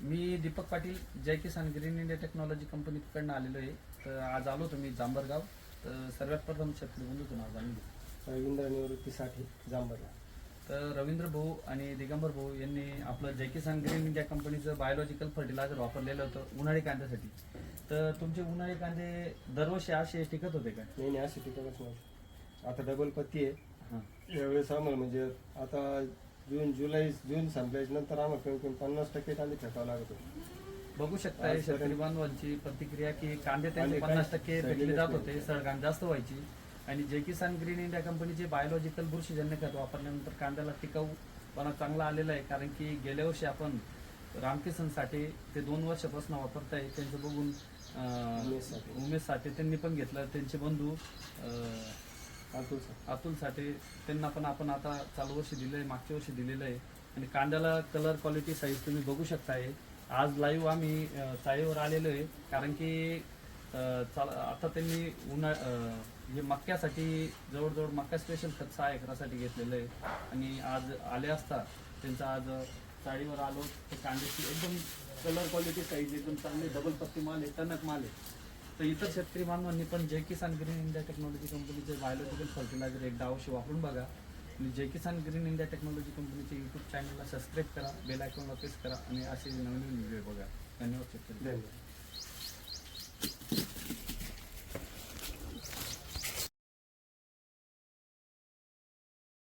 मी Deepak Patil Jai Kisan green India technology कंपनीकडनं आलेलो आहे. तर आज आलो तुम्ही जांभरगाव. तर सर्वात प्रथम शेतकरी बंधूचं नाव जाणून घेऊ. रवींद्र निवृत्तीसाठी जांभरला तर रवींद्र भाऊ आणि दिगंबर भाऊ यांनी आपलं जय किसान ग्रीन इंडिया कंपनीचं बायोलॉजिकल फर्टिलायझर वापरलेलं होतं उन्हाळी कांद्यासाठी. तर तुमचे उन्हाळी कांदे दरवर्षी असे टिकत होते का? नाही नाही अशी टिकतच नव्हती. आता डबल पत्ती आहे. हां. यावेळेस आम्हाला म्हणजे आता जून जुलै जून संपल्याच्या नंतर आम्हाला कमी कमी पन्नास टक्के कांदे फेकावं लागत होते बघू आजपर्यंत- शेतकरी बांधवांची प्रतिक्रिया की कांदे त्यांचे पन्नास टक्के फेकले जात. होते सडगाण जास्त व्हायची आणि जय किसान ग्रीन इंडिया कंपनीचे बायोलॉजिकल बुरशीजन्य खत वापरल्यानंतर कांद्याला टिकाऊपणा चांगला आलेला आहे कारण की गेल्या वर्षी आपण रामकिसन साठे ते दोन वर्षापासून वापरताय त्यांचं बघून अं, उमेश साठे. उमेश साठे त्यांनी पण घेतलं त्यांचे बंधू अं, अतुल अतुल साठे त्यांना पण आपण आता चालू वर्षी दिलं आहे मागच्या वर्षी दिलेलं आहे. आणि कांद्याला कलर क्वालिटी साईज तुम्ही बघू शकताय आज लाईव्ह आम्ही चाळीवर आलेलो आहे. कारण की चाल- आता त्यांनी उन्हा हे मक्क्यासाठी जवळजवळ मक्का स्पेशल खत सहा एकरासाठी घेतलेलं आहे. आणि आज आले असता त्यांचा आज चाळीवर आलो तर कांद्याची एकदम कलर क्वालिटी साईज एकदम चांगली डबल पत्ती माल आहे टणक माल आहे. तर इतर शेतकरी बांधवांनी पण Jai Kisan green India technology कंपनीचे बायोलॉजिकल फर्टिलायझर एक डावशी वापरून बघा. आणि Jai Kisan green India technology कंपनीचे यूट्यूब चॅनलला सबस्क्राईब करा बेल आयकॉनला प्रेस करा आणि असे नवीन व्हिडिओ बघा. धन्यवाद शेतकरी. धन्यवाद.